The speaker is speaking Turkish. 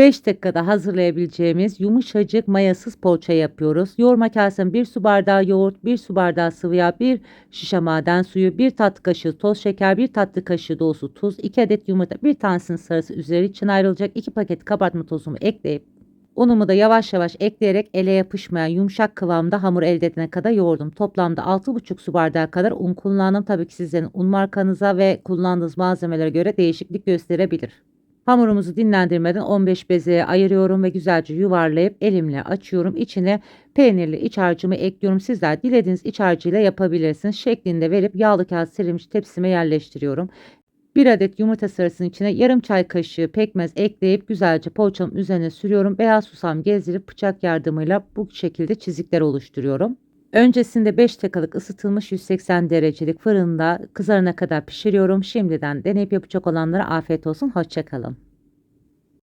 5 dakikada hazırlayabileceğimiz yumuşacık mayasız poğaça yapıyoruz. Yoğurma kasem 1 su bardağı yoğurt, 1 su bardağı sıvı yağ, 1 şişe maden suyu, 1 tatlı kaşığı toz şeker, 1 tatlı kaşığı dolusu tuz, 2 adet yumurta, 1 tanesinin sarısı üzeri için ayrılacak, 2 paket kabartma tozumu ekleyip Unumu da yavaş yavaş ekleyerek ele yapışmayan yumuşak kıvamda hamur elde edene kadar yoğurdum. Toplamda 6,5 su bardağı kadar un kullandım. Tabii ki sizlerin un markanıza ve kullandığınız malzemelere göre değişiklik gösterebilir. Hamurumuzu dinlendirmeden 15 bezeye ayırıyorum ve güzelce yuvarlayıp elimle açıyorum. İçine peynirli iç harcımı ekliyorum. Sizler dilediğiniz iç harcıyla yapabilirsiniz. Şeklinde verip yağlı kağıt serilmiş tepsime yerleştiriyorum. Bir adet yumurta sarısının içine yarım çay kaşığı pekmez ekleyip güzelce poğaçamın üzerine sürüyorum. Beyaz susam gezdirip bıçak yardımıyla bu şekilde çizikler oluşturuyorum. Öncesinde 5 dakikalık ısıtılmış 180 derecelik fırında kızarana kadar pişiriyorum. Şimdiden deneyip yapacak olanlara afiyet olsun. Hoşçakalın.